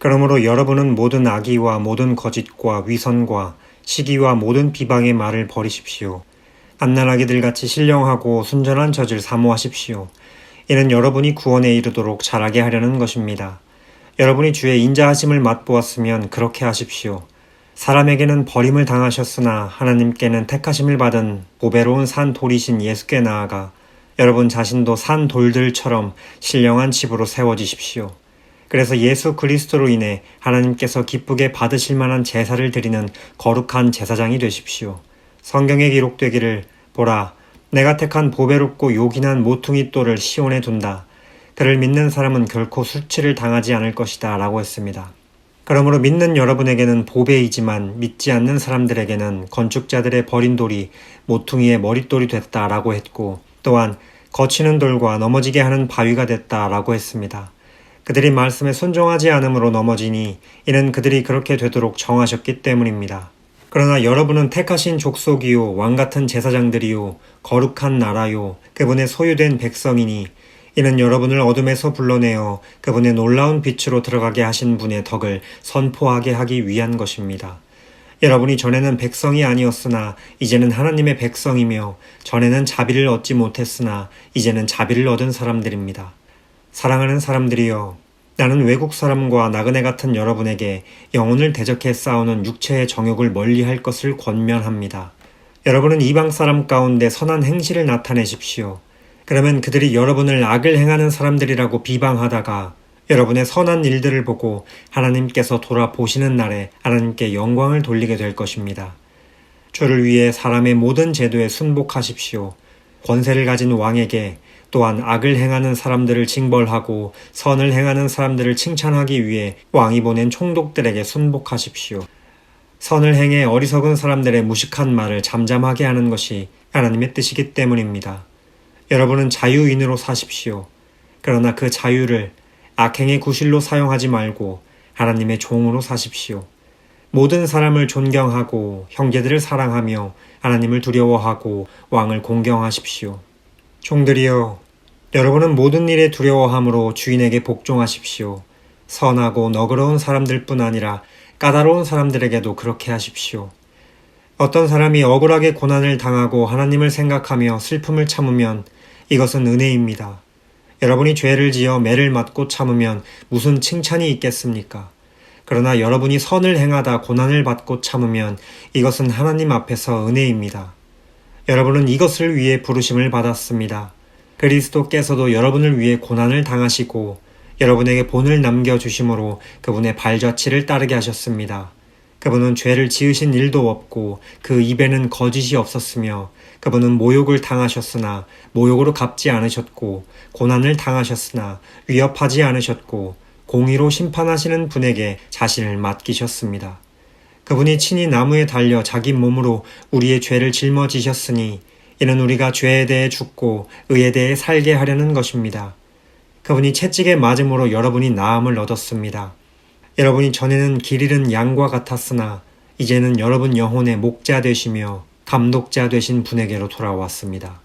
그러므로 여러분은 모든 악의와 모든 거짓과 위선과 시기와 모든 비방의 말을 버리십시오. 갓난아기들 같이 신령하고 순전한 젖을 사모하십시오. 이는 여러분이 구원에 이르도록 자라게 하려는 것입니다. 여러분이 주의 인자하심을 맛보았으면 그렇게 하십시오. 사람에게는 버림을 당하셨으나 하나님께는 택하심을 받은 보배로운 산 돌이신 예수께 나아가 여러분 자신도 산 돌들처럼 신령한 집으로 세워지십시오. 그래서 예수 그리스도로 인해 하나님께서 기쁘게 받으실 만한 제사를 드리는 거룩한 제사장이 되십시오. 성경에 기록되기를 보라 내가 택한 보배롭고 요긴한 모퉁이 돌을 시온에 둔다. 그를 믿는 사람은 결코 수치를 당하지 않을 것이다 라고 했습니다. 그러므로 믿는 여러분에게는 보배이지만 믿지 않는 사람들에게는 건축자들의 버린 돌이 모퉁이의 머릿돌이 됐다 라고 했고 또한 거치는 돌과 넘어지게 하는 바위가 됐다 라고 했습니다. 그들이 말씀에 순종하지 않으므로 넘어지니 이는 그들이 그렇게 되도록 정하셨기 때문입니다. 그러나 여러분은 택하신 족속이요 왕 같은 제사장들이요 거룩한 나라요 그분의 소유된 백성이니 이는 여러분을 어둠에서 불러내어 그분의 놀라운 빛으로 들어가게 하신 분의 덕을 선포하게 하기 위한 것입니다. 여러분이 전에는 백성이 아니었으나 이제는 하나님의 백성이며 전에는 자비를 얻지 못했으나 이제는 자비를 얻은 사람들입니다. 사랑하는 사람들이여 나는 외국 사람과 나그네 같은 여러분에게 영혼을 대적해 싸우는 육체의 정욕을 멀리 할 것을 권면합니다. 여러분은 이방 사람 가운데 선한 행실을 나타내십시오. 그러면 그들이 여러분을 악을 행하는 사람들이라고 비방하다가 여러분의 선한 일들을 보고 하나님께서 돌아보시는 날에 하나님께 영광을 돌리게 될 것입니다. 주를 위해 사람의 모든 제도에 순복하십시오. 권세를 가진 왕에게 또한 악을 행하는 사람들을 징벌하고 선을 행하는 사람들을 칭찬하기 위해 왕이 보낸 총독들에게 순복하십시오. 선을 행해 어리석은 사람들의 무식한 말을 잠잠하게 하는 것이 하나님의 뜻이기 때문입니다. 여러분은 자유인으로 사십시오. 그러나 그 자유를 악행의 구실로 사용하지 말고 하나님의 종으로 사십시오. 모든 사람을 존경하고 형제들을 사랑하며 하나님을 두려워하고 왕을 공경하십시오. 종들이여, 여러분은 모든 일에 두려워함으로 주인에게 복종하십시오. 선하고 너그러운 사람들뿐 아니라 까다로운 사람들에게도 그렇게 하십시오. 어떤 사람이 억울하게 고난을 당하고 하나님을 생각하며 슬픔을 참으면 이것은 은혜입니다. 여러분이 죄를 지어 매를 맞고 참으면 무슨 칭찬이 있겠습니까? 그러나 여러분이 선을 행하다 고난을 받고 참으면 이것은 하나님 앞에서 은혜입니다. 여러분은 이것을 위해 부르심을 받았습니다. 그리스도께서도 여러분을 위해 고난을 당하시고 여러분에게 본을 남겨주심으로 그분의 발자취를 따르게 하셨습니다. 그분은 죄를 지으신 일도 없고 그 입에는 거짓이 없었으며 그분은 모욕을 당하셨으나 모욕으로 갚지 않으셨고 고난을 당하셨으나 위협하지 않으셨고 공의로 심판하시는 분에게 자신을 맡기셨습니다. 그분이 친히 나무에 달려 자기 몸으로 우리의 죄를 짊어지셨으니 이는 우리가 죄에 대해 죽고 의에 대해 살게 하려는 것입니다. 그분이 채찍에 맞음으로 여러분이 나음을 얻었습니다. 여러분이 전에는 길 잃은 양과 같았으나 이제는 여러분 영혼의 목자 되시며 감독자 되신 분에게로 돌아왔습니다.